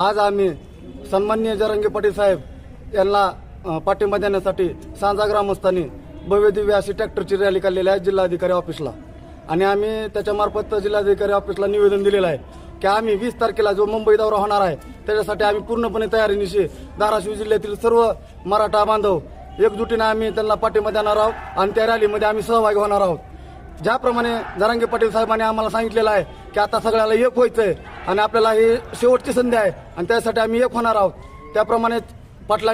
आज आम्ही सन्मान्य जरंगे पाटील साहेब यांना पाठिंबा देण्यासाठी सांजा ग्रामस्थांनी भव्य दिव्य अशी ट्रॅक्टरची रॅली काढलेली आहे जिल्हाधिकारी ऑफिसला. आणि आम्ही त्याच्यामार्फत जिल्हाधिकारी ऑफिसला निवेदन दिलेलं आहे की आम्ही वीस तारखेला जो मुंबई दौरा होणार आहे त्याच्यासाठी आम्ही पूर्णपणे तयारीनिशी धाराशिव जिल्ह्यातील सर्व मराठा बांधव एकजुटीने आम्ही त्यांना पाठिंबा देणार आहोत आणि त्या रॅलीमध्ये आम्ही सहभागी होणार आहोत. ज्याप्रमाणे जरांगे पाटील साहेबांनी आम्हाला सांगितलेलं आहे की आता सगळ्याला एक व्हायचं आहे आणि आपल्याला ही शेवटची संधी आहे आणि त्यासाठी आम्ही एक होणार आहोत. त्याप्रमाणे पाटला